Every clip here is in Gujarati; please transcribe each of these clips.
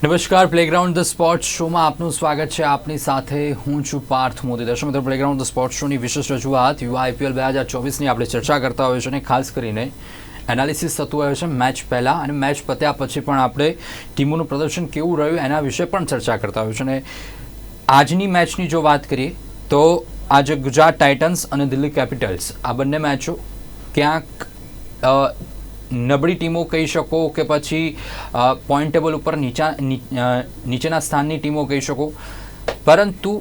નમસ્કાર પ્લેગ્રાઉન્ડ ધ સ્પોર્ટ શોમાં આપનું સ્વાગત છે. આપની સાથે હું છું પાર્થ મોદી. દર્શક મિત્રો પ્લેગ્રાઉન્ડ ધ સ્પોર્ટ શોની વિશેષ રજૂઆત યુવા આઈપીએલ બે હજાર ચોવીસની આપણે ચર્ચા કરતા હોઈએ છીએ અને ખાસ કરીને એનાલિસિસ થતું હોય છે મેચ પહેલાં અને મેચ પત્યા પછી પણ આપણે ટીમોનું પ્રદર્શન કેવું રહ્યું એના વિશે પણ ચર્ચા કરતા હોઈએ છીએ. અને આજની મેચની જો વાત કરીએ, તો આજે ગુજરાત ટાઇટન્સ અને દિલ્હી કેપિટલ્સ આ બંને મેચો ક્યાંક નબળી ટીમો કહી શકો કે પછી પોઈન્ટ ટેબલ ઉપર નીચા નીચેના સ્થાનની ટીમો કહી શકો. પરંતુ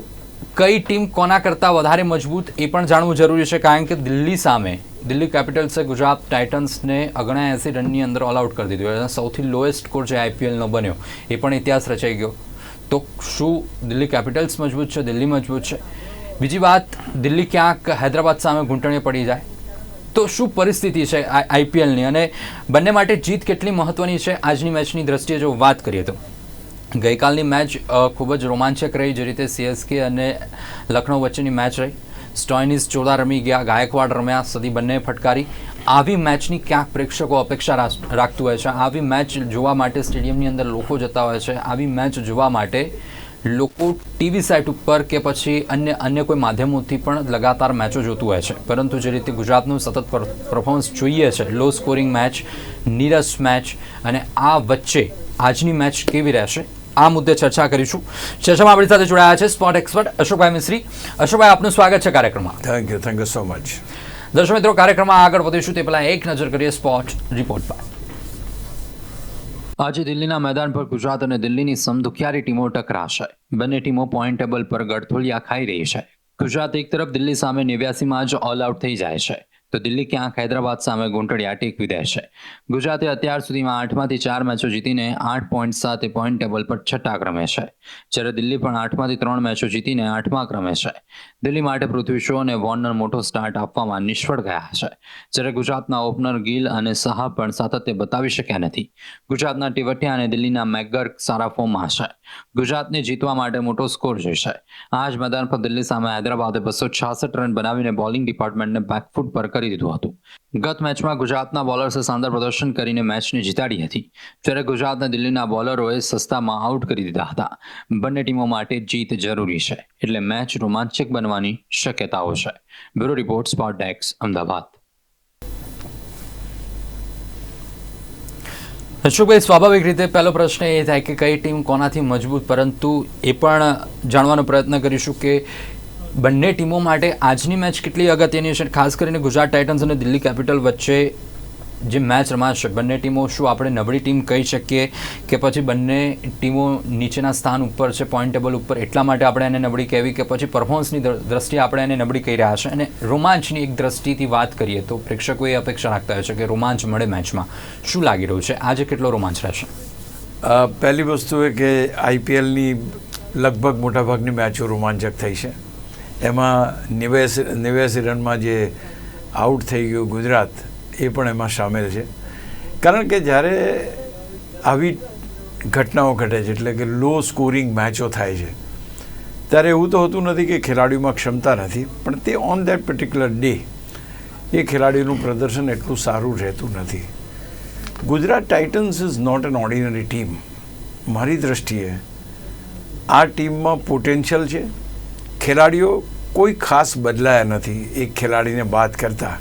કઈ ટીમ કોના કરતાં વધારે મજબૂત એ પણ જાણવું જરૂરી છે, કારણ કે દિલ્હી સામે, દિલ્હી કેપિટલ્સે ગુજરાત ટાઇટન્સને અગણા એંસી રનની અંદર ઓલ આઉટ કરી દીધું. અને સૌથી લોએસ્ટ સ્કોર જે આઈપીએલનો બન્યો, એ પણ ઇતિહાસ રચાઈ ગયો. તો શું દિલ્હી કેપિટલ્સ મજબૂત છે, દિલ્હી મજબૂત છે? બીજી વાત, દિલ્હી ક્યાંક હૈદરાબાદ સામે ઘૂંટણી પડી જાય. તો શું પરિસ્થિતિ છે આઈપીએલની? અને બંને માટે જીત કેટલી મહત્વની છે? આજની મેચની દ્રષ્ટિએ જો વાત કરીએ તો. ગઈકાલની મેચ ખૂબ જ રોમાંચક રહી, જે રીતે સીએસકે અને લખનૌ વચ્ચેની મેચ રહી. સ્ટોઇનિસ ચોલા રમી ગયા, ગાયકવાડ રમ્યા, સદી બંને ફટકારી. આવી મેચની ક્યાંક પ્રેક્ષકો અપેક્ષા રાખતું હોય છે. આવી મેચ જોવા માટે સ્ટેડિયમની અંદર લોકો જતા હોય છે. આવી મેચ જોવા માટે લોકો ટીવી સાઇટ ઉપર કે પછી અન્ય અન્ય કોઈ માધ્યમોથી પણ લગાતાર મેચો જોતું હોય છે. પરંતુ જે રીતે ગુજરાતનું સતત પરફોર્મન્સ જોઈએ છે લો સ્કોરિંગ મેચ નીરસ મેચ અને આ વચ્ચે આજની મેચ કેવી રહેશે આ મુદ્દે ચર્ચા કરીશું. ચર્ચામાં આપણી સાથે જોડાયા છે સ્પોટ એક્સપર્ટ અશોકભાઈ મિશ્રી અશોકભાઈ આપનું સ્વાગત છે કાર્યક્રમમાં. Thank you thank you so much દર્શક મિત્રો કાર્યક્રમમાં આગળ વધીશું. તે પહેલાં એક નજર કરીએ સ્પોર્ટ રિપોર્ટ પર. આજે દિલ્હીના મેદાન પર ગુજરાત અને દિલ્હીની સમદુખિયારી ટીમો ટકરાશે. બંને ટીમો પોઈન્ટ ટેબલ પર ગડથોલિયા ખાઈ રહી છે. ગુજરાત એક તરફ દિલ્હી સામે નેવ્યાસીમાં જ ઓલ આઉટ થઈ જાય છે. તો દિલ્હી ક્યાંક હૈદરાબાદ સામે ગુંટડિયા ટેકવી દેશે ગુજરાતે અત્યાર સુધીમાં આઠમાંથી ચાર મેચો જીતીને આઠ પોઈન્ટ સાથે પોઈન્ટ ટેબલ પર છઠ્ઠા ક્રમે છે. જ્યારે દિલ્હી પણ આઠમાંથી ત્રણ મેચો જીતીને આઠમા ક્રમે છે. દિલ્હી માટે પૃથ્વી શો અને વોર્નર મોટો સ્ટાર્ટ આપવામાં નિષ્ફળ ગયા છે. જ્યારે ગુજરાતના ઓપનર ગિલ અને સહા પણ સાતત્ય બતાવી શક્યા નથી. ગુજરાતના ટીવટિયા અને દિલ્હીના મેગર સારા ફોર્મમાં છે. ગુજરાતને જીતવા માટે મોટો સ્કોર જોઈશે. આ જ મેદાન પર દિલ્હી સામે હૈદરાબાદે બસો છાસઠ રન બનાવીને બોલિંગ ડિપાર્ટમેન્ટને બેકફૂટ પર કરી દીધું હતું. ગત મેચમાં ગુજરાતના બોલર્સે શાનદાર પ્રદર્શન કરીને મેચને જીતાડી હતી. જ્યારે ગુજરાતના દિલ્હીના બોલરોએ સસ્તામાં આઉટ કરી દીધા હતા. બંને ટીમો માટે જીત જરૂરી છે. એટલે મેચ રોમાંચક બનવાની શક્યતાઓ છે. બ્યુરો રિપોર્ટ સ્પોટ ડેક્સ અમદાવાદ. અશોકભાઈ, સ્વાભાવિક રીતે પહેલો પ્રશ્ન એ થાય કે કઈ ટીમ કોનાથી મજબૂત, પરંતુ એ પણ જાણવાનો પ્રયત્ન કરીશું કે બંને ટીમો માટે આજની મેચ કેટલી અગત્યની છે ખાસ કરીને ગુજરાત ટાઇટન્સ અને દિલ્હી કેપિટલ વચ્ચે જે મેચ રમાશે બંને ટીમો શું આપણે નબળી ટીમ કહી શકીએ કે પછી બંને ટીમો નીચેના સ્થાન ઉપર છે પોઈન્ટ ટેબલ ઉપર? એટલા માટે આપણે એને નબળી કહેવી કે પછી પરફોર્મન્સની દ્ર- દ્રષ્ટિએ આપણે એને નબળી કહી રહ્યા છે. અને રોમાંચની એક દ્રષ્ટિથી વાત કરીએ તો પ્રેક્ષકો એ અપેક્ષા રાખતા હોય છે કે રોમાંચ મળે મેચમાં. શું લાગી રહ્યું છે? આજે કેટલો રોમાંચ રહેશે? પહેલી વસ્તુ એ કે આઈપીએલની લગભગ મોટાભાગની મેચો રોમાંચક થઈ છે. એમાં નેવ્યાસી નેવ્યાસી રનમાં જે આઉટ થઈ ગયું ગુજરાત, એ પણ એમાં સામેલ છે. કારણ કે જ્યારે આવી ઘટનાઓ ઘટે છે, એટલે કે લો સ્કોરિંગ મેચો થાય છે, ત્યારે એવું તો હોતું નથી કે ખેલાડીઓમાં ક્ષમતા નથી, પણ તે ઓન દેટ પર્ટિક્યુલર ડે એ ખેલાડીનું પ્રદર્શન એટલું સારું રહેતું નથી. Gujarat Titans is not an ordinary team મારી દ્રષ્ટિએ આ ટીમમાં પોટેન્શિયલ છે ખેલાડીઓ કોઈ ખાસ બદલાયા નથી. એક ખેલાડીને બાદ કરતા.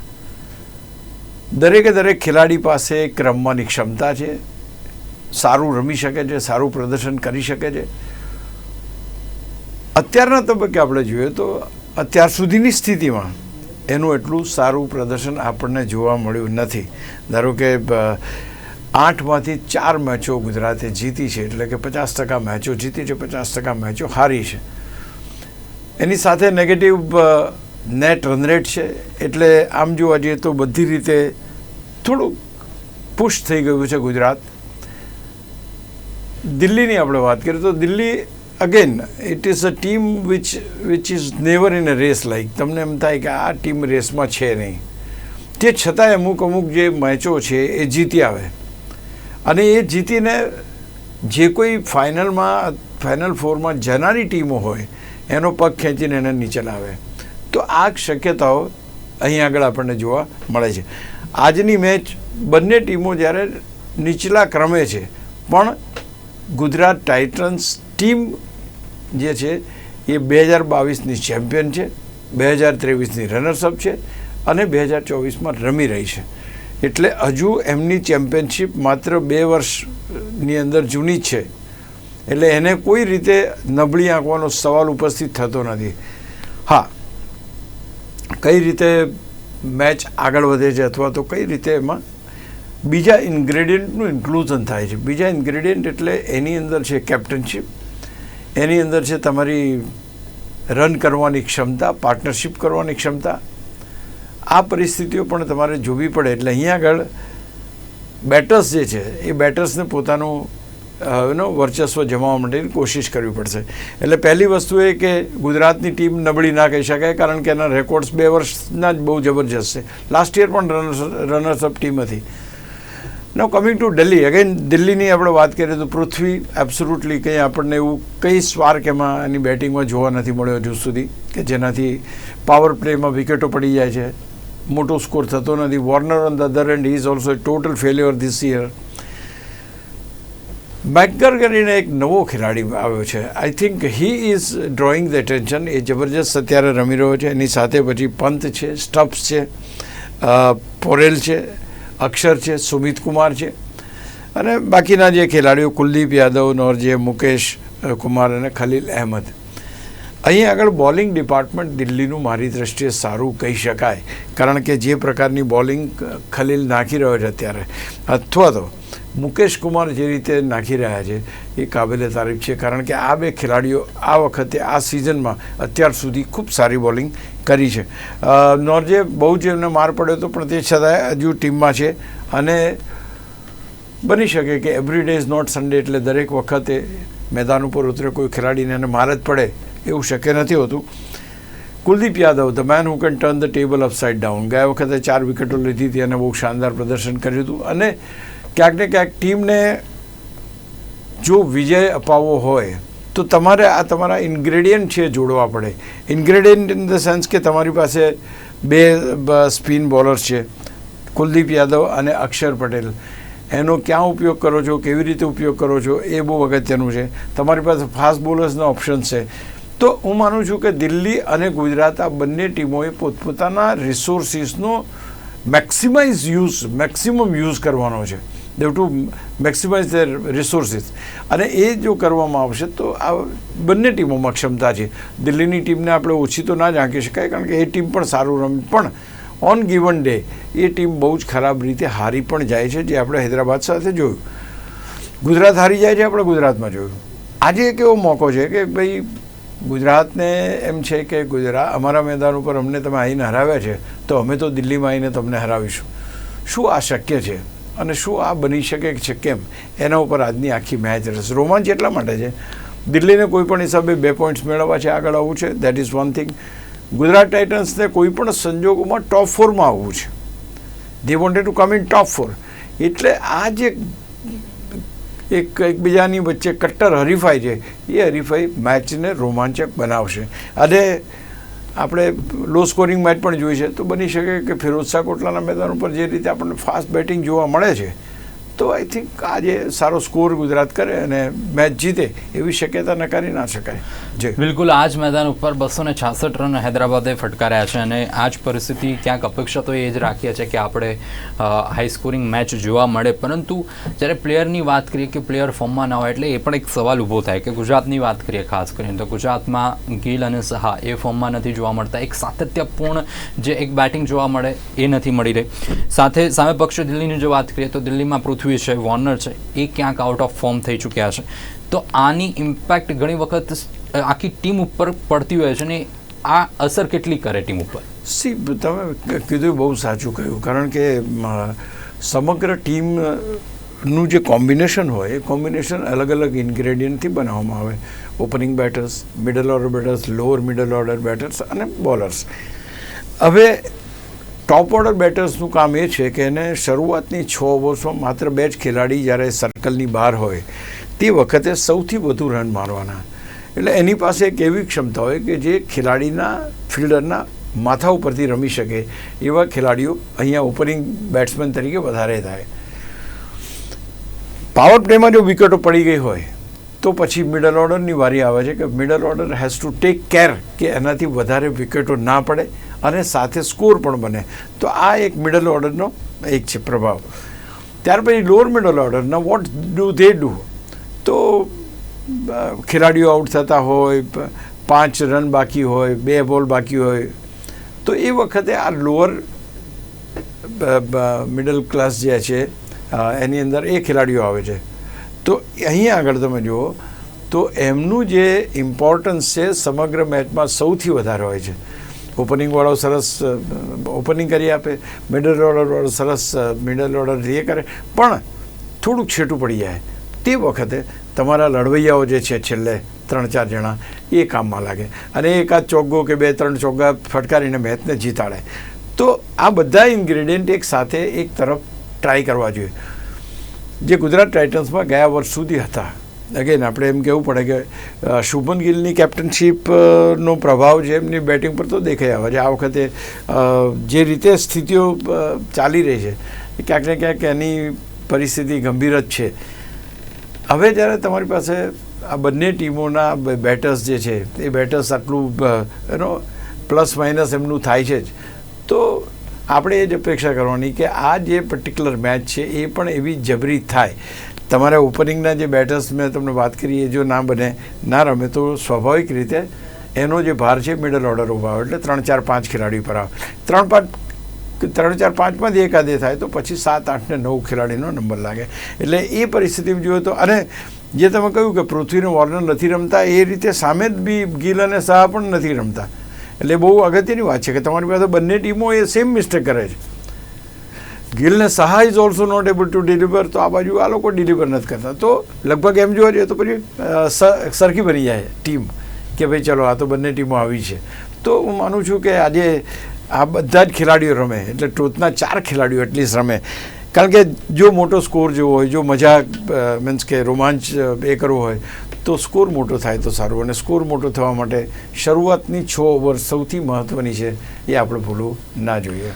દરેકે દરેક ખેલાડી પાસે એક રમવાની ક્ષમતા છે. સારું રમી શકે છે, સારું પ્રદર્શન કરી શકે છે. અત્યારના તબક્કે આપણે જોઈએ તો અત્યાર સુધીની સ્થિતિમાં એનું એટલું સારું પ્રદર્શન આપણને જોવા મળ્યું નથી. ધારો કે આઠમાંથી ચાર મેચો ગુજરાતે જીતી છે, એટલે કે પચાસ ટકા મેચો જીતી છે, પચાસ ટકા મેચો હારી છે. એની સાથે નેગેટિવ નેટ રનરેટ છે. એટલે આમ જોવા જઈએ તો બધી રીતે થોડુંક પુશ થઈ ગયું છે ગુજરાત. દિલ્હીની આપણે વાત કરીએ તો Delhi again it is a team which which is never in a race like તમને એમ થાય કે આ ટીમ રેસમાં છે નહીં. તે છતાંય અમુક અમુક જે મેચો છે એ જીતી આવે. અને એ જીતીને જે કોઈ ફાઇનલમાં ફાઇનલ ફોરમાં જનારી ટીમો હોય એનો પગ ખેંચીને એને નીચે લાવે. તો આ શક્યતાઓ અહીં આગળ આપણને જોવા મળે છે. આજની મેચ બંને ટીમો જ્યારે નીચલા ક્રમે છે, પણ ગુજરાત ટાઇટન્સ ટીમ જે છે, એ બે હજાર બાવીસની ચેમ્પિયન છે, બે હજાર ત્રેવીસની રનર્સઅપ છે અને બે હજાર ચોવીસમાં રમી રહી છે. એટલે હજુ એમની ચેમ્પિયનશિપ માત્ર બે વર્ષની અંદર જૂની છે. એટલે એને કોઈ રીતે નબળી આંકવાનો સવાલ ઉપસ્થિત થતો નથી. હા, કઈ રીતે મેચ આગળ વધે છે અથવા તો કઈ રીતે એમાં બીજા ઇન્ગ્રેડિયન્ટનું ઇન્ક્લુઝન થાય છે. બીજા ઇન્ગ્રેડિયન્ટ એટલે એની અંદર છે કેપ્ટનશીપ એની અંદર છે તમારી રન કરવાની ક્ષમતા પાર્ટનરશિપ કરવાની ક્ષમતા. આ પરિસ્થિતિઓ પણ તમારે જોવી પડે. એટલે અહીંયા આગળ બેટર્સ જે છે, એ બેટર્સને પોતાનું નો, વર્ચસ્વ જમાવવા માટેની કોશિશ કરવી પડશે. એટલે પહેલી વસ્તુ એ કે ગુજરાતની ટીમ નબળી ના કહી શકાય, કારણ કે એના રેકોર્ડ્સ બે વર્ષના જ બહુ જબરજસ્ત છે. લાસ્ટ યર પણ રનર્સ અપ ટીમ હતી. No coming to Delhi again દિલ્હીની આપણે વાત કરીએ તો પૃથ્વી એબ્સોલ્યુટલી કંઈ આપણને એવું કંઈ સ્વાર્ક એમાં એની બેટિંગમાં જોવા નથી મળ્યો હજુ સુધી, કે જેનાથી પાવર પ્લેમાં વિકેટો પડી જાય છે. મોટો સ્કોર થતો નથી. Warner on the other end is also total failure this year baker કરીને એક નવો ખેલાડી આવ્યો છે. I think he is drawing the attention એ જબરજસ્ત અત્યારે રમી રહ્યો છે. એની સાથે પછી પંત છે સ્ટપ્સ છે પોરેલ છે, અક્ષર છે, સુમિત કુમાર છે. અને બાકીના જે ખેલાડીઓ, કુલદીપ યાદવ નોરજે મુકેશ કુમાર અને ખલીલ અહેમદ. અહીં આગળ બોલિંગ ડિપાર્ટમેન્ટ દિલ્હીનું મારી દ્રષ્ટિએ સારું કહી શકાય. કારણ કે જે પ્રકારની બોલિંગ ખલીલ નાખી રહ્યો છે અત્યારે. અથવા તો મુકેશ કુમાર જે રીતે નાખી રહ્યા છે, એ કાબિલે તારીફ છે. કારણ કે આ બે ખેલાડીઓ આ વખતે આ સિઝનમાં અત્યાર સુધી ખૂબ સારી બોલિંગ કરી છે. નોર્જે બહુ જ એમને માર પડ્યો હતો, પણ તે છતાંય હજુ ટીમમાં છે અને બની શકે કે every day is not Sunday એટલે દરેક વખતે મેદાન ઉપર ઉતરે, કોઈ ખેલાડીને એને માર જ પડે એવું શક્ય નથી હોતું. Kuldeep Yadav the man who can turn the table upside down ગયા વખતે ચાર વિકેટો લીધી હતી અને બહુ શાનદાર પ્રદર્શન કર્યું હતું. અને ક્યાંક ને ક્યાંક ટીમને જો વિજય અપાવવો હોય, તો તમારે આ તમારા ઇન્ગ્રેડિયન્ટ છે જોડવા પડે. ઇન્ગ્રેડિયન્ટ ઇન ધ સેન્સ કે તમારી પાસે બે સ્પિન બોલર્સ છે, કુલદીપ યાદવ અને અક્ષર પટેલ. એનો ક્યાં ઉપયોગ કરો છો, કેવી રીતે ઉપયોગ કરો છો, એ બહુ અગત્યનું છે. તમારી પાસે ફાસ્ટ બોલર્સના ઓપ્શન છે. તો હું માનું છું કે દિલ્હી અને ગુજરાત આ બંને ટીમોએ પોતપોતાના રિસોર્સિસનો મેક્સિમાઇઝ યુઝ, મેક્સિમમ યુઝ કરવાનો છે. They've to maximize their resources અને એ જો કરવામાં આવશે, તો આ બંને ટીમોમાં ક્ષમતા છે. દિલ્હીની ટીમને આપણે ઓછી તો ના જ આંકી શકાય, કારણ કે એ ટીમ પણ સારું રમી, પણ ઓન ગિવન ડે એ ટીમ બહુ જ ખરાબ રીતે હારી પણ જાય છે, જે આપણે હૈદરાબાદ સાથે જોયું. ગુજરાત હારી જાય છે, આપણે ગુજરાતમાં જોયું. આજે એક એવો મોકો છે કે ભાઈ, ગુજરાતને એમ છે કે ગુજરાત અમારા મેદાન ઉપર અમને તમે આવીને હરાવ્યા છે, તો અમે તો દિલ્હીમાં આવીને તમને હરાવીશું. શું આ શક્ય છે? અને શું આ બની શકે છે કેમ? એના ઉપર આજની આખી મેચ રહેશે રોમાંચ એટલા માટે છે. દિલ્હીને કોઈ પણ હિસાબે બે પોઈન્ટ્સ મેળવવા છે, આગળ આવવું છે. That is one thing Gujarat ટાઇટન્સને કોઈ પણ સંજોગોમાં ટોપ ફોરમાં આવવું છે. They wanted to come in top four એટલે આ જે એક એકબીજાની વચ્ચે કટ્ટર હરીફાઈ છે, એ હરીફાઈ મેચને રોમાંચક બનાવશે. અને આપણે લો સ્કોરિંગ મેચ પણ જોઈ છે. તો બની શકે કે ફિરોઝ શાહ કોટલાના મેદાન ઉપર જે રીતે આપણને ફાસ્ટ બેટિંગ જોવા મળે છે તો આઈ થિંક આજે સારો સ્કોર ગુજરાત કરે અને મેચ જીતે એવી શક્યતા નકારી ના શકાય. જી બિલકુલ આ જ મેદાન ઉપર બસો ને છાસઠ રન હૈદરાબાદે ફટકાર્યા છે અને આ જ પરિસ્થિતિ ક્યાંક અપેક્ષા તો એ જ રાખીએ છીએ કે આપણે હાઈ સ્કોરિંગ મેચ જોવા મળે. પરંતુ જ્યારે પ્લેયરની વાત કરીએ કે પ્લેયર ફોર્મમાં ના હોય એટલે એ પણ એક સવાલ ઊભો થાય કે ગુજરાતની વાત કરીએ ખાસ કરીને, તો ગુજરાતમાં ગિલ અને સહા એ ફોર્મમાં નથી જોવા મળતા. એક સાતત્યપૂર્ણ જે એક બેટિંગ જોવા મળે એ નથી મળી રહી. સાથે સામે પક્ષ દિલ્હીની જો વાત કરીએ તો દિલ્હીમાં પૃથ્વી છે વોર્નર છે, એ ક્યાંક આઉટ ઓફ ફોર્મ થઈ ચૂક્યા છે. તો આની ઇમ્પેક્ટ ઘણી વખત આખી ટીમ ઉપર પડતી હોય છે ને આ અસર કેટલી કરે ટીમ ઉપર? સી તમે કીધું બહુ સાચું કહ્યું. કારણ કે સમગ્ર ટીમનું જે કોમ્બિનેશન હોય, એ કોમ્બિનેશન અલગ અલગ ઇન્ગ્રેડિયન્ટથી બનાવવામાં આવે. Opening batters middle order batters lower middle order batters અને બોલર્સ હવે ટોપ ઓર્ડર બેટર્સનું કામ એ છે કે એને શરૂઆતની છ ઓવર્સમાં માત્ર બે જ ખેલાડી જ્યારે સર્કલની બહાર હોય, તે વખતે સૌથી વધુ રન મારવાના. એટલે એની પાસે એક એવી ક્ષમતા હોય કે જે ખેલાડીના ફિલ્ડરના માથા ઉપરથી રમી શકે, એવા ખેલાડીઓ અહીંયા ઓપનિંગ બેટ્સમેન તરીકે વધારે થાય. પાવર પ્લેમાં જો વિકેટો પડી ગઈ હોય, તો પછી મિડલ ઓર્ડરની વારી આવે છે કે middle order has to take care કે એનાથી વધારે વિકેટો ના પડે. અને સાથે સ્કોર પણ બને. તો આ એક મિડલ ઓર્ડરનો એક છે પ્રભાવ. ત્યાર પછી લોઅર મિડલ ઓર્ડરના વોટ ડુ ધે ડુ તો ખેલાડીઓ આઉટ થતા હોય પાંચ રન બાકી હોય, બે બોલ બાકી હોય. તો એ વખતે આ લોઅર મિડલ ક્લાસ જે છે એની અંદર એ ખેલાડીઓ આવે છે. તો અહીં આગળ તમે જુઓ, તો એમનું જે ઇમ્પોર્ટન્સ છે સમગ્ર મેચમાં સૌથી વધારે હોય છે. ઓપનિંગવાળો સરસ ઓપનિંગ કરી આપે મિડલ ઓર્ડરવાળો સરસ મિડલ ઓર્ડર એ કરે. પણ થોડુંક છેટું પડી જાય. તે વખતે તમારા લડવૈયાઓ જે છે છેલ્લે ત્રણ ચાર જણા, એ કામમાં લાગે. અને એકાદ ચોગ્ગો કે બે ત્રણ ચોગ્ગા ફટકારીને મેચને જીતાડે. તો આ બધા ઇન્ગ્રેડિયન્ટ એક સાથે એક તરફ ટ્રાય કરવા જોઈએ. જે ગુજરાત ટાઇટન્સમાં ગયા વર્ષ સુધી હતા અગેન આપણે એમ કહેવું પડે કે શુભન ગિલની કેપ્ટનશીપનો પ્રભાવ છે એમની બેટિંગ પર તો દેખાઈ આવે. છે આ વખતે જે રીતે સ્થિતિઓ ચાલી રહી છે ક્યાંક ને ક્યાંક એની પરિસ્થિતિ ગંભીર જ છે. હવે જ્યારે તમારી પાસે આ બંને ટીમોના બેટર્સ જે છે, એ બેટર્સ આટલું એનો પ્લસ માઇનસ એમનું થાય છે જ. તો આપણે એ જ અપેક્ષા કરવાની કે આ જે પર્ટિક્યુલર મેચ છે, એ પણ એવી જબરી થાય. તમારા ઓપનિંગના જે બેટર્સ મેં તમને વાત કરી, એ જો ના બને, ના રમે, તો સ્વાભાવિક રીતે એનો જે ભાર છે મિડલ ઓર્ડર ઊભા આવે એટલે ત્રણ, ચાર, પાંચ ખેલાડી પર આવે. ત્રણ, પાંચ, ત્રણ, ચાર પાંચમાંથી એકાદે થાય, તો પછી સાત, આઠ ને નવ ખેલાડીનો નંબર લાગે. એટલે એ પરિસ્થિતિમાં જોઈએ તો, અને જે તમે કહ્યું કે પૃથ્વીનું વોર્નર નથી રમતા, એ રીતે સામે જ બી ગિલ અને શાહ પણ નથી રમતા. એટલે બહુ અગત્યની વાત છે કે તમારી પાસે બંને ટીમો એ સેમ મિસ્ટેક કરે છે. Gill Sahay Saha is also not able to deliver તો આ બાજુ આ લોકો ડિલિવર નથી કરતા. તો લગભગ એમ જોવા જઈએ તો પછી સરખી બની જાય ટીમ કે ભાઈ ચલો આ તો બંને ટીમો આવી છે. તો હું માનું છું કે આજે આ બધા જ ખેલાડીઓ રમે, એટલે ટોચના ચાર ખેલાડીઓ એટલીસ્ટ રમે. કારણ કે જો મોટો સ્કોર જેવો હોય, જો મજા મીન્સ કે રોમાંચ એ કરવો હોય, તો સ્કોર મોટો થાય તો સારું. અને સ્કોર મોટો થવા માટે શરૂઆતની છ ઓવર સૌથી મહત્ત્વની છે, એ આપણે ભૂલવું ના જોઈએ.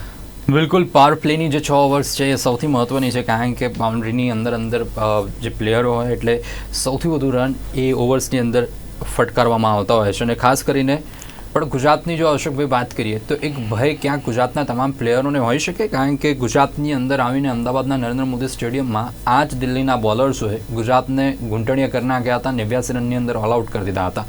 બિલકુલ પાવર પ્લેની જે છ ઓવર્સ છે એ સૌથી મહત્ત્વની છે, કારણ કે બાઉન્ડ્રીની અંદર અંદર જે પ્લેયરો હોય એટલે સૌથી વધુ રન એ ઓવર્સની અંદર ફટકારવામાં આવતા હોય છે. અને ખાસ કરીને પણ ગુજરાતની જો અશોકભાઈ વાત કરીએ, તો એક ભય ક્યાંક ગુજરાતના તમામ પ્લેયરોને હોઈ શકે? કારણ કે ગુજરાતની અંદર આવીને અમદાવાદના નરેન્દ્ર મોદી સ્ટેડિયમમાં આ જ દિલ્હીના બોલર્સોએ ગુજરાતને ઘૂંટણીયા કરી નાખ્યા હતા, નેવ્યાસી રનની અંદર ઓલ આઉટ કરી દીધા હતા.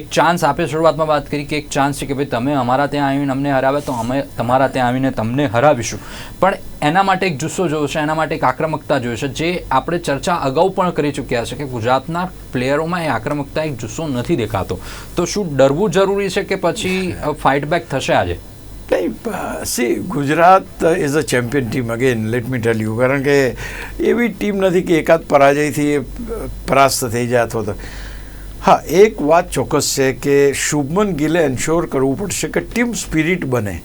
એક ચાન્સ આપે શરૂઆતમાં વાત કરી કે એક ચાન્સ છે કે ભાઈ તમે અમારા ત્યાં આવીને અમને હરાવે, તો અમે તમારા ત્યાં આવીને તમને હરાવીશું. પણ એના માટે એક જુસ્સો જોયો છે, એના માટે એક આક્રમકતા જોઈએ છે, જે આપણે ચર્ચા અગાઉ પણ કરી ચૂક્યા છે કે ગુજરાતના પ્લેયરોમાં એ આક્રમકતા એક જુસ્સો નથી દેખાતો. તો શું ડરવું જરૂરી છે કે પછી ફાઇટ બેક થશે આજે? નહીં see, Gujarat is a champion team again let me tell you કારણ કે એવી ટીમ નથી કે એકાદ પરાજયથી એ પરાસ્ત થઈ જાય અથવા તો. હા, એક વાત ચોક્કસ છે કે શુભમન ગિલે એન્શ્યોર કરવું પડશે કે ટીમ સ્પિરિટ બને.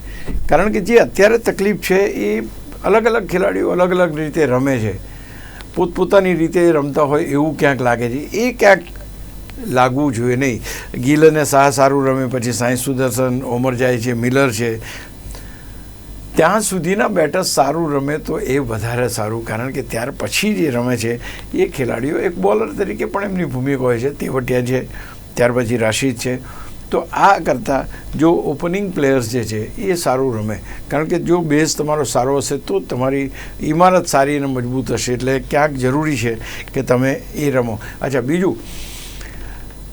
કારણ કે જે અત્યારે તકલીફ છે એ અલગ અલગ ખેલાડીઓ અલગ અલગ રીતે રમે છે. પોતપોતાની રીતે રમતા હોય એવું ક્યાંક લાગે છે. એ ક્યાંક લાગવું જોઈએ નહીં. ગિલ અને શાહ સારું રમે, પછી સાંઈ સુદર્શન, ઓમર જાય છે, મિલર છે. ત્યાં સુધીના બેટર્સ સારું રમે તો એ વધારે સારું, કારણ કે ત્યાર પછી જે રમે છે, એ ખેલાડીઓ એક બોલર તરીકે પણ એમની ભૂમિકા હોય છે. તેવટિયા છે, ત્યાર પછી રાશિદ છે. તો આ કરતાં જો ઓપનિંગ પ્લેયર્સ જે છે, એ સારું રમે. કારણ કે જો બેઝ તમારો સારો હશે, તો તમારી ઇમારત સારી અને મજબૂત હશે. એટલે ક્યાંક જરૂરી છે કે તમે એ રમો. અચ્છા, બીજું.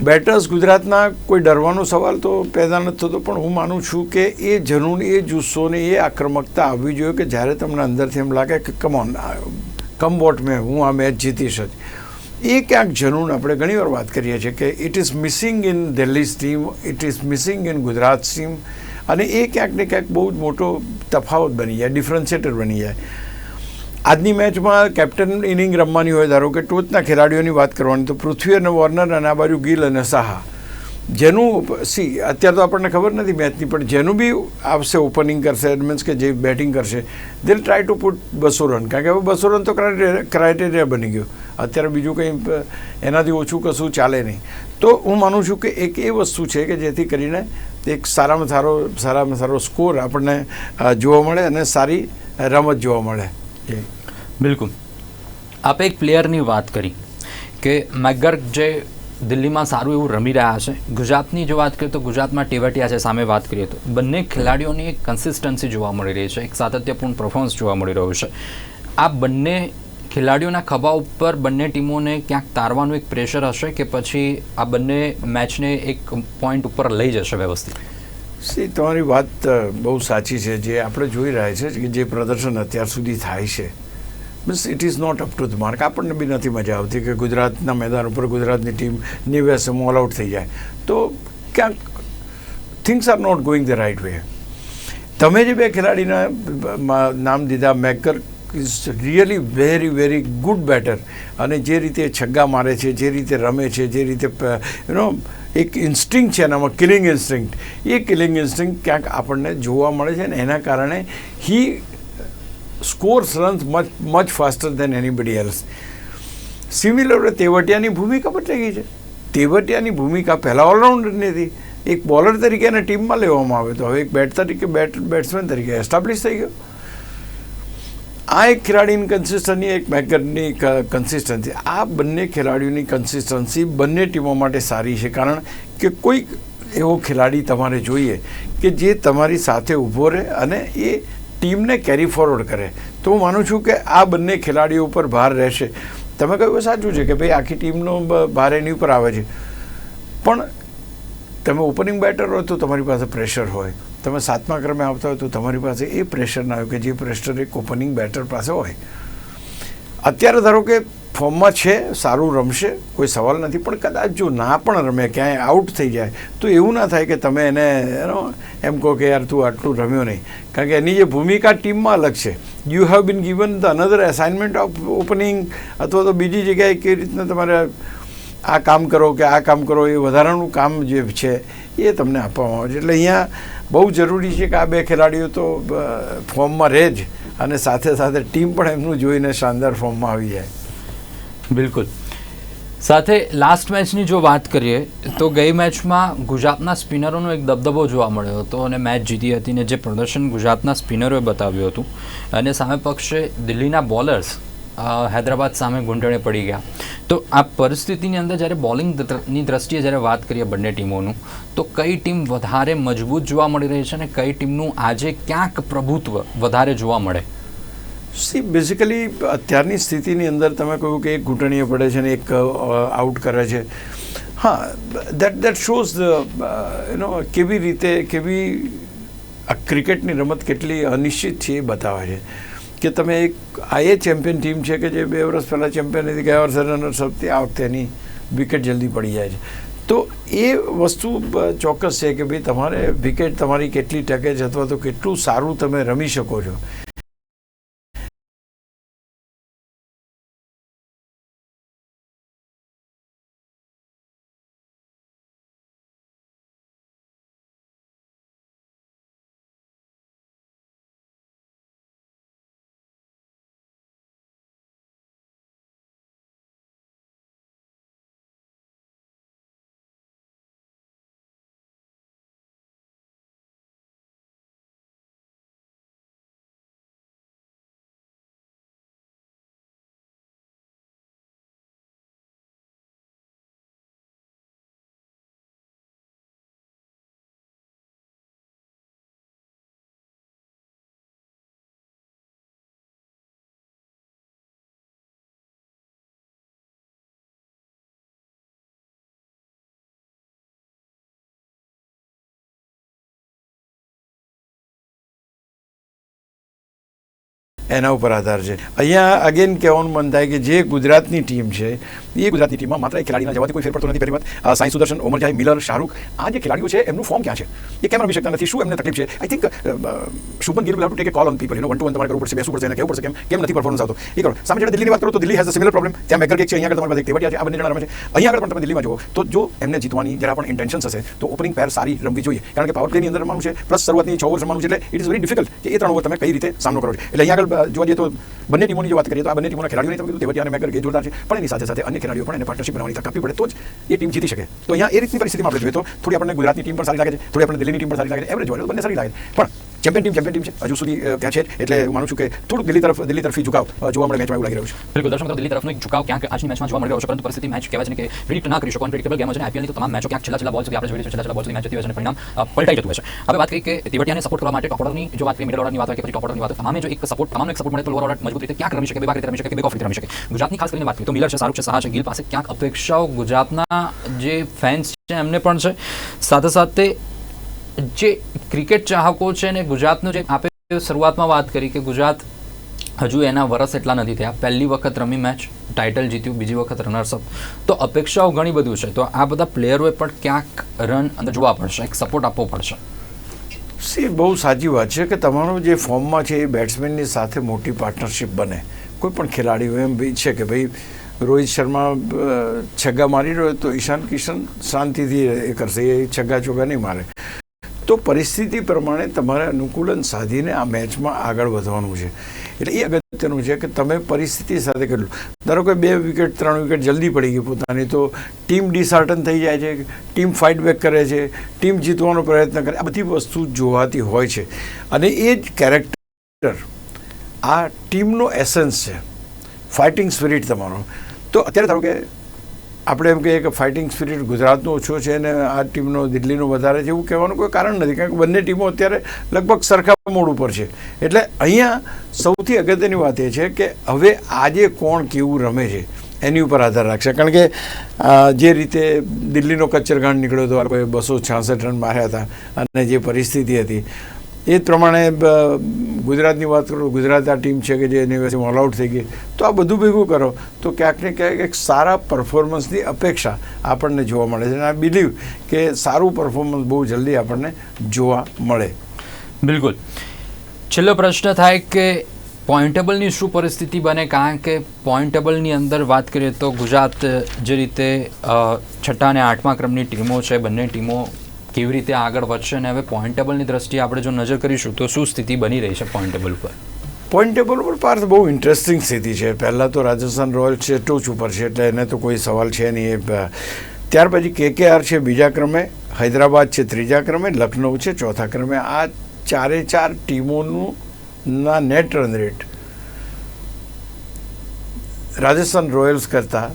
બેટર્સ ગુજરાતના કોઈ ડરવાનો સવાલ તો પેદા નથી થતો, પણ હું માનું છું કે એ જનૂન, એ જુસ્સો ને એ આક્રમકતા આવવી જોઈએ કે જ્યારે તમને અંદરથી એમ લાગે કે કમોન કમ વોટ મેં હું આ મેચ જીતીશ જ. એ ક્યાંક જનૂન આપણે ઘણીવાર વાત કરીએ છીએ કે it is missing in Delhi steam it is missing in Gujarat steam અને એ ક્યાંક ને ક્યાંક બહુ જ મોટો તફાવત બની જાય ડિફરન્શિએટર બની જાય. આજની મેચમાં કેપ્ટન ઇનિંગ રમવાની હોય, ધારો કે ટોચના ખેલાડીઓની વાત કરવાની, તો પૃથ્વી અને વોર્નર અને આ બાજુ ગિલ અને સાહા. જેનું, સી, અત્યારે તો આપણને ખબર નથી મેચની પણ જેનું બી આવશે ઓપનિંગ કરશે મીન્સ કે જે બેટિંગ કરશે દિલ ટ્રાય ટુ પુટ બસો રન કારણ કે હવે બસો રન તો ક્રાઇટેરિયા બની ગયો. અત્યારે બીજું કંઈ એનાથી ઓછું કશું ચાલે નહીં. તો હું માનું છું કે એક એ વસ્તુ છે કે જેથી કરીને એક સારામાં સારો સારામાં સારો સ્કોર આપણને જોવા મળે અને સારી રમત જોવા મળે. બિલકુલ. આપે એક પ્લેયરની વાત કરી કે મેગર જે દિલ્હીમાં સારું એવું રમી રહ્યા છે. ગુજરાતની જો વાત કરીએ તો ગુજરાતમાં ટેવટિયા છે સામે વાત કરીએ તો. બંને ખેલાડીઓની એક કન્સિસ્ટન્સી જોવા મળી રહી છે, એક સાતત્યપૂર્ણ પરફોર્મન્સ જોવા મળી રહ્યું છે. આ બંને ખેલાડીઓના ખભા ઉપર બંને ટીમોને ક્યાંક તારવાનું એક પ્રેશર હશે કે પછી આ બંને મેચને એક પોઈન્ટ ઉપર લઈ જશે વ્યવસ્થિત? સી, તમારી વાત બહુ સાચી છે. જે આપણે જોઈ રહ્યા છે કે જે પ્રદર્શન અત્યાર સુધી થાય છે બસ it is not up to the mark આપણને બી નથી મજા આવતી કે ગુજરાતના મેદાન ઉપર ગુજરાતની ટીમ નિવેસે ઓલ આઉટ થઈ જાય. તો ક્યાંક things are not going the right way તમે જે બે ખેલાડીના નામ દીધા maker is really very very good batter અને જે રીતે છગ્ગા મારે છે, જે રીતે રમે છે, જે રીતે યુ નો એક ઇન્સ્ટિંગ છે એનામાં કિલિંગ ઇન્સ્ટિંક્ટ એ કિલિંગ ઇન્સ્ટિંક્ટ ક્યાંક આપણને જોવા મળે છે ને એના કારણે he scores runs much much faster than anybody else similar તેવટિયાની ભૂમિકા બદલાઈ ગઈ છે. તેવટિયાની ભૂમિકા પહેલાં ઓલરાઉન્ડરની હતી. એક બોલર તરીકે એને ટીમમાં લેવામાં આવે. તો હવે એક બેટ તરીકે બેટ બેટ્સમેન તરીકે એસ્ટાબ્લિશ થઈ ગયો. આ એક ખેલાડીની કન્સિસ્ટન્સી એક મેકરની કન્સિસ્ટન્સી આ બંને ખેલાડીઓની કન્સિસ્ટન્સી બંને ટીમો માટે સારી છે. કારણ કે કોઈક એવો ખેલાડી તમારે જોઈએ કે જે તમારી સાથે ઊભો રહે અને એ ટીમને કેરી ફોરવર્ડ કરે. તો હું માનું છું કે આ બંને ખેલાડીઓ ઉપર ભાર રહેશે. તમે કહ્યું સાચું છે કે ભાઈ આખી ટીમનો ભાર એની ઉપર આવે છે. પણ તમે ઓપનિંગ બેટર હોય તો તમારી પાસે પ્રેશર હોય. તમે સાતમા ક્રમે આવતા હોય તો તમારી પાસે એ પ્રેશર ના હોય કે જે પ્રેશર એક ઓપનિંગ બેટર પાસે હોય. અત્યારે ધારો કે ફોર્મમાં છે, સારું રમશે, કોઈ સવાલ નથી, પણ કદાચ જો ના પણ રમે, ક્યાંય આઉટ થઈ જાય, તો એવું ના થાય કે તમે એને એમ કહો કે યાર તું આટલું રમ્યો નહીં. કારણ કે એની જે ભૂમિકા ટીમમાં અલગ છે. You have been given the another assignment of opening અથવા તો બીજી જગ્યાએ કેવી રીતના તમારે આ કામ કરો કે આ કામ કરો, એ વધારાનું કામ જે છે, એ તમને આપવામાં આવે છે. એટલે અહીંયા બહુ જરૂરી છે કે આ બે ખેલાડીઓ તો ફોર્મમાં રહે જ અને સાથે સાથે ટીમ પણ એમનું જોઈને શાનદાર ફોર્મમાં આવી જાય. બિલકુલ. સાથે લાસ્ટ મેચની જો વાત કરીએ, તો ગઈ મેચમાં ગુજરાતના સ્પિનરોનો એક દબદબો જોવા મળ્યો હતો અને મેચ જીતી હતી ને જે પ્રદર્શન ગુજરાતના સ્પિનરોએ બતાવ્યું હતું. અને સામે પક્ષે દિલ્હીના બોલર્સ હૈદરાબાદ સામે ગુંટણે પડી ગયા. તો આ પરિસ્થિતિની અંદર જ્યારે બોલિંગની દ્રષ્ટિએ જ્યારે વાત કરીએ બંને ટીમોનું, તો કઈ ટીમ વધારે મજબૂત જોવા મળી રહી છે અને કઈ ટીમનું આજે ક્યાંક પ્રભુત્વ વધારે જોવા મળે? સી બેઝિકલી અત્યારની સ્થિતિની અંદર તમે કહ્યું કે એક ઘૂંટણીએ પડે છે ને એક આઉટ કરે છે. હા દેટ દેટ શોઝ ધ નો કેવી રીતે, કેવી, આ ક્રિકેટની રમત કેટલી અનિશ્ચિત છે એ બતાવે છે. કે તમે એક, આ એ ચેમ્પિયન ટીમ છે કે જે બે વર્ષ પહેલાં ચેમ્પિયન હતી, ગયા વર્ષે રનર્સ હતી આ વખતે એની વિકેટ જલ્દી પડી જાય છે. તો એ વસ્તુ ચોક્કસ છે કે ભાઈ તમારે વિકેટ તમારી કેટલી ટકે છે અથવા તો કેટલું સારું તમે રમી શકો છો. એના ઉપર આધાર છે. અહીંયા અગેન કહેવાનું મન થાય કે જે ગુજરાતની ટીમ છે, એ ગુજરાતની ટીમમાં માત્ર એક ખેલાડીના જવાથી કોઈ ફેર પડતો નથી. પહેલી વાત સાંઈ સુદર્શન ઓમરજાઈ મિલર શાહરૂખ, આ જે ખેલાડીઓ છે, એમનું ફોર્મ ક્યાં છે? એ કેમ રમી શકતા નથી. શું એમને તકલીફ છે? I think Shubman Gill take call on people એનો વન ટુ વન તમારે કરવું પડશે, બેસવું પડશે એને કહેવું પડશે કેમ કેમ નથી પરફોર્મન્સ આવતો. એ કરો. સામે જ્યારે દિલ્હીની વાત કરો તો Delhi has a similar problem ત્યાં મેગર કેક છે, અહીંયા આગળ તમારી એક છે, આ બંને જણા રમે છે. અહીંયા આગળ પણ તમે દિલ્હીમાં જુઓ, તો જો એમને જીતવાની જરા પણ ઇન્ટેન્શન હશે, તો ઓપનિંગ પેર સારી રમવી જોઈએ. કારણ કે પાવર પ્લેની અંદર રમવાનું છે પ્લસ શરૂઆતની છ ઓવર રમવાનું છે, એટલે ઇટ ઇઝ વેરી ડિફિકલ્ટ કે એ ત્રણ ઓવર તમે કઈ રીતે સામનો કરો છો. એટલે અહીંયા આગળ જોવા જઈએ તો બંને ટીમોની જો વાત કરીએ તો આ બંને ટીમોના ખેલાડીઓની તમે કીધું અને મેગર કે જોરદાર છે પણ એની સાથે સાથે અન્ય ખેલાડીઓ પણ એને પાર્ટનરશિપ બનાવવાની તક આપવી પડે, તો જ એ ટીમ જીતી શકે. તો અહીંયા એ રીતની પરિસ્થિતિમાં આપણે જોઈએ તો થોડી આપણને ગુજરાતની ટીમ પણ સારી લાગે છે, થોડી આપણને દિલ્હીની ટીમ પણ સારી લાગે છે, એવરેજ હોય બંને સારી લાગે છે. પણ ચેમ્પિયન ટીમ ચેમ્પિયન ટીમ છે હજુ સુધી ત્યાં છે એટલે હું માનું છું કે થોડુંક દિલ્હી તરફ, દિલ્હી તરફી ઝુકાવ જોવા મળે, મેચમાં એવું લાગી રહ્યું છે. બિલકુલ. દર્શક દિલ્હી તરફનો એક ઝુકાવ ક્યાંક આજની મેચમાં જોવા મળી રહ્યો છે પરંતુ પરિસ્થિતિ મેચ કહેવાય છે કે પ્રિડિક્ટ ના કરી શકો. અનપ્રિડિક્ટેબલ ગેમ છે આઈપીએલની તો તમામ મેચો ક્યાંક છેલ્લા છેલ્લા બોલ સુધી આપણે જોઈએ છીએ. છેલ્લા છેલ્લા બોલ સુધી મેચ જતી હોય છે અને પરિણામ પલટાઈ જતું હોય છે. હવે વાત કરીએ કે તિવટિયાને સપોર્ટ કરવા માટે ટોપ ઓર્ડરની જો વાત કરીએ મિડલ ઓર્ડરની વાત કરીએ પછી ટોપ ઓર્ડરની વાત તમામે જો એક સપોર્ટ તમામનો એક સપોર્ટ મળે તો લોઅર ઓર્ડર મજબૂત રીતે ક્યાંક રમી શકે, બે રીતે રમી શકે કે બે ઓફ રીતે રમી શકે. ગુજરાતની ખાસ કરીને વાત કરીએ તો મિલર છે, શાહરૂખ છે શાહ છે, ગિલ પાસે ક્યાંક અપેક્ષાઓ ગુજરાતના જે ફેન્સ છે એમને પણ છે. સાથે સાથે જે ક્રિકેટ ચાહકો છે ને ગુજરાતનું જે આપે શરૂઆતમાં વાત કરી કે ગુજરાત હજુ એના વરસ એટલા નથી થયા. પહેલી વખત રમી મેચ ટાઇટલ જીત્યું, બીજી વખત રનર્સઅપ તો અપેક્ષાઓ ઘણી બધું છે. તો આ બધા પ્લેયરોએ પણ ક્યાંક રન જોવા પડશે. એક સપોર્ટ આપવો પડશે. સી, બહુ સાચી વાત છે કે તમારો જે ફોર્મમાં છે એ બેટ્સમેનની સાથે મોટી પાર્ટનરશિપ બને. કોઈ પણ ખેલાડીઓ એમ બી છે કે ભાઈ, રોહિત શર્મા છગ્ગા મારી રહ્યો તો ઈશાન કિશન શાંતિથી એ કરશે. એ છગ્ગા ચોગ્ગા નહીં મારે. તો પરિસ્થિતિ પ્રમાણે તમારે અનુકૂલન સાધીને આ મેચમાં આગળ વધવાનું છે. એટલે એ અગત્યનું છે કે તમે પરિસ્થિતિ સાથે કેટલું, ધારો કે બે વિકેટ, ત્રણ વિકેટ જલ્દી પડી ગઈ પોતાની, તો ટીમ ડિસઆર્ટન થઈ જાય છે, ટીમ ફાઇટ બેક કરે છે, ટીમ જીતવાનો પ્રયત્ન કરે, આ બધી વસ્તુ જોવાતી હોય છે. અને એ જ કેરેક્ટર, આ ટીમનો એસન્સ છે, ફાઇટિંગ સ્પિરિટ તમારો. તો અત્યારે ધારો કે આપણે એમ કહીએ કે ફાઇટિંગ સ્પિરિટ ગુજરાતનો ઓછો છે અને આ ટીમનો દિલ્હીનો વધારે છે એવું કહેવાનું કોઈ કારણ નથી, કારણ કે બંને ટીમો અત્યારે લગભગ સરખા મોડ ઉપર છે. એટલે અહીંયા સૌથી અગત્યની વાત એ છે કે હવે આજે કોણ કેવું રમે છે, એની ઉપર આધાર રાખશે. કારણ કે જે રીતે દિલ્હીનો કચ્છરગાંઠ નીકળ્યો હતો, આ લોકોએ બસો છાસઠ રન માર્યા હતા અને જે પરિસ્થિતિ હતી એ પ્રમાણે ગુજરાતની વાત કરું, ગુજરાત આ ટીમ છે કે જે એની વચ્ચે ઓલ આઉટ થઈ ગઈ, તો આ બધું ભેગું કરો, તો ક્યાંક ને ક્યાંક એક સારા પરફોર્મન્સની અપેક્ષા આપણને જોવા મળે છે. અને આ બિલીવ કે સારું પરફોર્મન્સ બહુ જલ્દી આપણને જોવા મળે. બિલકુલ. છેલ્લો પ્રશ્ન થાય કે પોઈન્ટેબલની શું પરિસ્થિતિ બને? કારણ કે પોઈન્ટેબલની અંદર વાત કરીએ તો ગુજરાત જે રીતે છઠ્ઠા અને આઠમા ક્રમની ટીમો છે, બંને ટીમો કેવી રીતે આગળ વધશે અને હવે પોઈન્ટેબલની દ્રષ્ટિએ આપણે જો નજર કરીશું તો શું સ્થિતિ બની રહી છે પોઈન્ટેબલ ઉપર? પોઈન્ટ ટેબલ ઉપર પાર્થ બહુ ઇન્ટરેસ્ટિંગ સ્થિતિ છે. પહેલાં તો રાજસ્થાન રોયલ્સ છે, ટોચ ઉપર છે, એટલે એને તો કોઈ સવાલ છે નહીં. એ ત્યાર પછી કેકેઆર છે બીજા ક્રમે, હૈદરાબાદ છે ત્રીજા ક્રમે લખનઉ છે ચોથા ક્રમે. આ ચારે ચાર ટીમોનું ના net run rate Rajasthan Royals કરતાં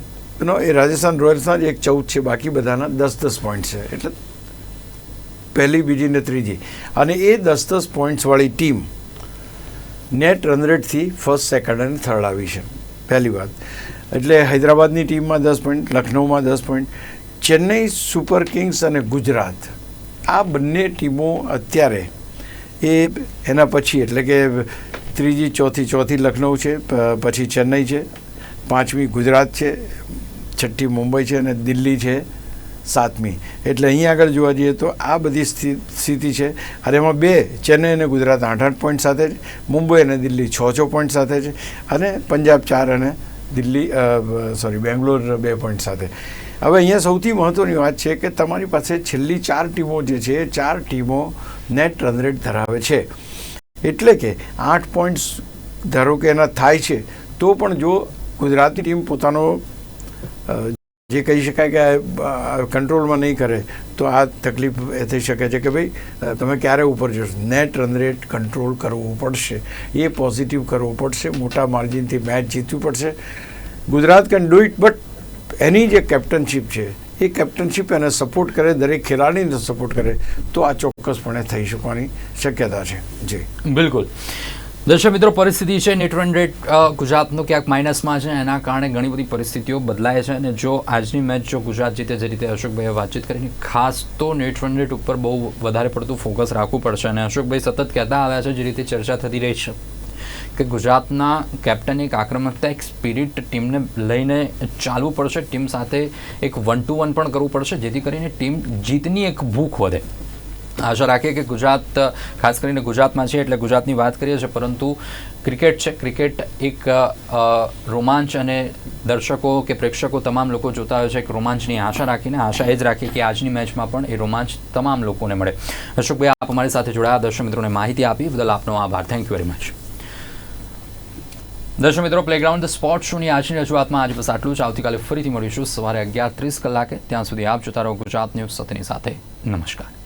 નો એ રાજસ્થાન રોયલ્સના જ એક ચૌદ છે, બાકી બધાના દસ દસ પોઈન્ટ છે. એટલે પહેલી, બીજી ને ત્રીજી. અને એ દસ દસ પોઈન્ટ્સવાળી ટીમ નેટ રનરેટથી ફર્સ્ટ સેકન્ડ અને થર્ડ આવી છે. પહેલી વાત. એટલે હૈદરાબાદની ટીમમાં દસ પોઈન્ટ લખનૌમાં દસ પોઈન્ટ ચેન્નઈ સુપર કિંગ્સ અને ગુજરાત. આ બંને ટીમો અત્યારે એ એના પછી, એટલે કે ત્રીજી, ચોથી ચોથી લખનઉ છે પછી ચેન્નઈ છે, પાંચમી ગુજરાત છે, છઠ્ઠી મુંબઈ છે અને દિલ્હી છે. સાતમી. એટલે અહીં આગળ જોવા જઈએ તો આ બધી સ્થિ- સ્થિતિ છે. અને એમાં બે, ચેન્નઈ અને ગુજરાત આઠ આઠ પોઈન્ટ સાથે છે મુંબઈ અને દિલ્હી છ છ પોઈન્ટ સાથે છે અને પંજાબ ચાર અને દિલ્હી સોરી, બેંગ્લોર બે પોઈન્ટ સાથે. હવે અહીંયા સૌથી મહત્ત્વની વાત છે કે તમારી પાસે છેલ્લી ચાર ટીમો જે છે એ ચાર ટીમો નેટ રન રેટ ધરાવે છે. એટલે કે આઠ પોઈન્ટ્સ ધારો કે એના થાય છે, તો પણ જો ગુજરાતી ટીમ પોતાનો જે કહી શકાય કે કંટ્રોલમાં નહીં કરે, તો આ તકલીફ એ થઈ શકે છે કે ભાઈ તમે ક્યારે ઉપર જશો? નેટ રન રેટ કંટ્રોલ કરવું પડશે. એ પોઝિટિવ કરવું પડશે. મોટા માર્જિનથી મેચ જીતવું પડશે. Gujarat can do it but એની જે કેપ્ટનશીપ છે, એ કેપ્ટનશીપ એને સપોર્ટ કરે, દરેક ખેલાડીને સપોર્ટ કરે, તો આ ચોક્કસપણે થઈ શકવાની શક્યતા છે. જી. બિલકુલ. દર્શક મિત્રો, પરિસ્થિતિ છે, નેટ રન રેટ ગુજરાતનું ક્યાંક માઇનસમાં છે, એના કારણે ઘણી બધી પરિસ્થિતિઓ બદલાય છે અને જો આજની મેચ જો ગુજરાત જીતે જે રીતે અશોકભાઈએ વાતચીત કરીને, ખાસ તો નેટ રન રેટ ઉપર બહુ વધારે પડતું ફોકસ રાખવું પડશે અને અશોકભાઈ સતત કહેતા આવ્યા છે, જે રીતે ચર્ચા થતી રહી છે, કે ગુજરાતના કેપ્ટન એક આક્રમકતા, એક સ્પિરિટ ટીમને લઈને ચાલવું પડશે ટીમ સાથે એક વન ટુ વન પણ કરવું પડશે, જેથી કરીને ટીમ જીતની એક ભૂખ વધે. આશા રાખીએ કે ગુજરાત, ખાસ કરીને ગુજરાતમાં છે એટલે ગુજરાતની વાત કરીએ છીએ, પરંતુ ક્રિકેટ છે. ક્રિકેટ એક રોમાંચ અને દર્શકો કે પ્રેક્ષકો તમામ લોકો જોતા હોય છે. એક રોમાંચની આશા રાખીને, આશા એ જ રાખીએ કે આજની મેચમાં પણ એ રોમાંચ તમામ લોકોને મળે. અશોકભાઈ આપ અમારી સાથે જોડાયા. દર્શક મિત્રોને માહિતી આપી. બદલ આપનો આભાર. થેન્ક યુ વેરી મચ દર્શક મિત્રો પ્લેગ્રાઉન્ડ સ્પોર્ટ શોની આજની રજૂઆતમાં આજે બસ આટલું જ. આવતીકાલે ફરીથી મળીશું સવારે અગિયાર ત્રીસ કલાકે. ત્યાં સુધી આપ જોતા રહો ગુજરાત ન્યૂઝ સતની સાથે. નમસ્કાર.